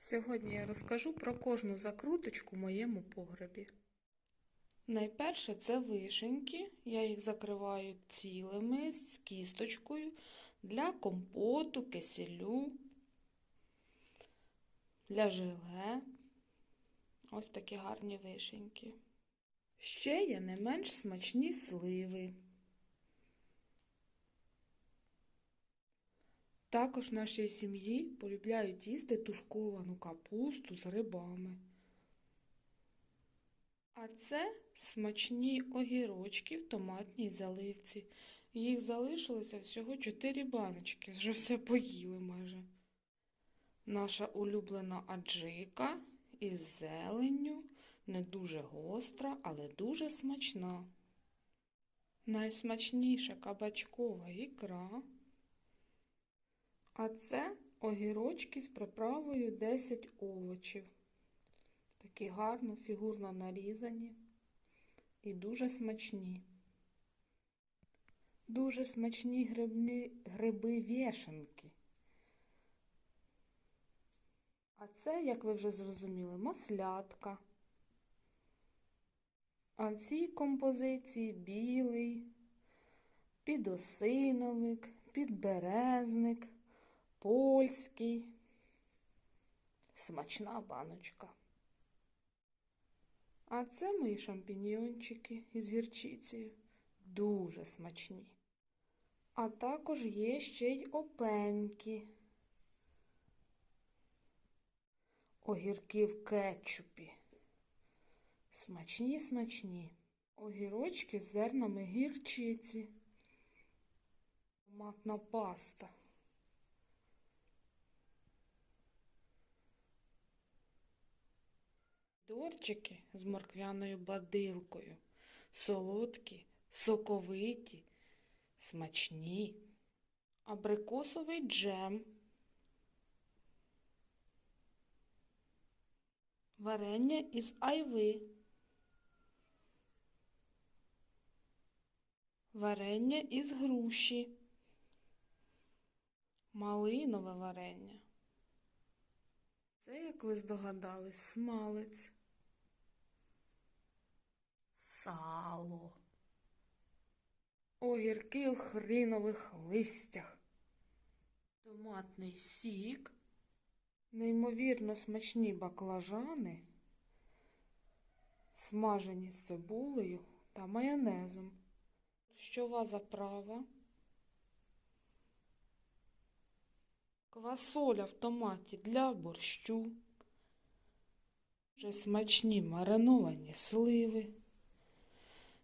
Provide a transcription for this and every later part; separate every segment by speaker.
Speaker 1: Сьогодні я розкажу про кожну закруточку в моєму погребі. Найперше це вишеньки. Я їх закриваю цілими з кісточкою для компоту, киселю, для желе. Ось такі гарні вишеньки. Ще є не менш смачні сливи. Також в нашій сім'ї полюбляють їсти тушковану капусту з грибами. А це смачні огірочки в томатній заливці. Їх залишилося всього 4 баночки, вже все поїли майже. Наша улюблена аджика із зеленню, не дуже гостра, але дуже смачна. Найсмачніша кабачкова ікра. А це огірочки з приправою 10 овочів. Такі гарно, фігурно нарізані і дуже смачні. Дуже смачні грибні, гриби вішенки. А це, як ви вже зрозуміли, маслятка. А в цій композиції білий, підосиновик, підберезник польський. Смачна баночка. А це мої шампіньйончики із гірчицею. Дуже смачні. А також є ще й опеньки. Огірки в кетчупі. Смачні, смачні. Огірочки з зернами гірчиці. Томатна паста. Дорчики з морквяною бадилкою, солодкі, соковиті, смачні, абрикосовий джем, варення із айви, варення із груші, малинове варення. Це, як ви здогадались, смалець. Сало. Огірки в хрінових листях. Томатний сік. Неймовірно смачні баклажани, смажені з цибулею та майонезом. Щова заправа. Квасоля в томаті для борщу. Вже смачні мариновані сливи.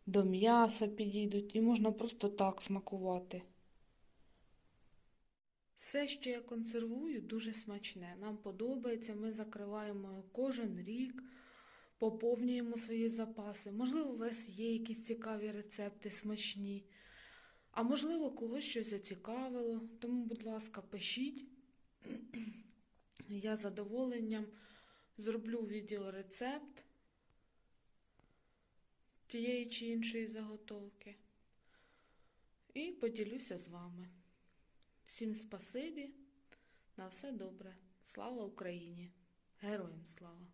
Speaker 1: До м'яса підійдуть і можна просто так смакувати. Все, що я консервую, дуже смачне. Нам подобається, ми закриваємо кожен рік, поповнюємо свої запаси. Можливо, у вас є якісь цікаві рецепти смачні, а можливо, когось щось зацікавило. Тому, будь ласка, пишіть. Я задоволенням зроблю відеорецепт тієї чи іншої заготовки і поділюся з вами. Всім спасибі, на все добре. Слава Україні! Героям слава!